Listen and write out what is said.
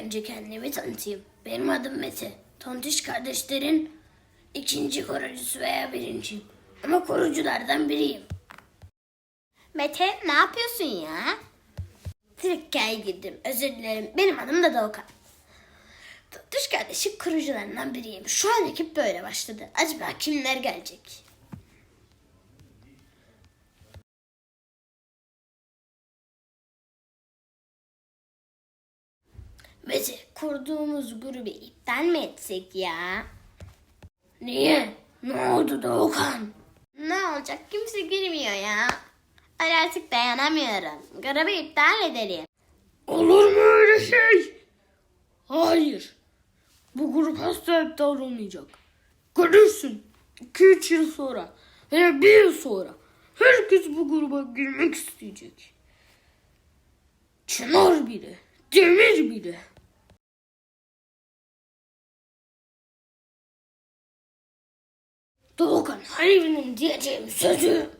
önce kendimi tanıtayım. Benim adım Mete. Tontiş kardeşlerin ikinci korucusu veya birinciyim. Ama koruculardan biriyim. Mete ne yapıyorsun ya? Trikkaya girdim. Özür dilerim. Benim adım da Doğukan. Tontiş kardeşin kurucularından biriyim. Şu an ekip böyle başladı. Acaba kimler gelecek? Mete, kurduğumuz grubu iptal mi etsek ya? Niye? Ne oldu Doğukan? Ne olacak kimse girmiyor ya. Ay artık dayanamıyorum. Grubu iptal edelim. Olur mu öyle şey? Hayır. Bu grup asla iptal olmayacak. Görürsün. 2-3 yıl sonra veya bir yıl sonra herkes bu gruba girmek isteyecek. Çınar bile, demir bile. Doğukan Halil'in diyeceğim sözü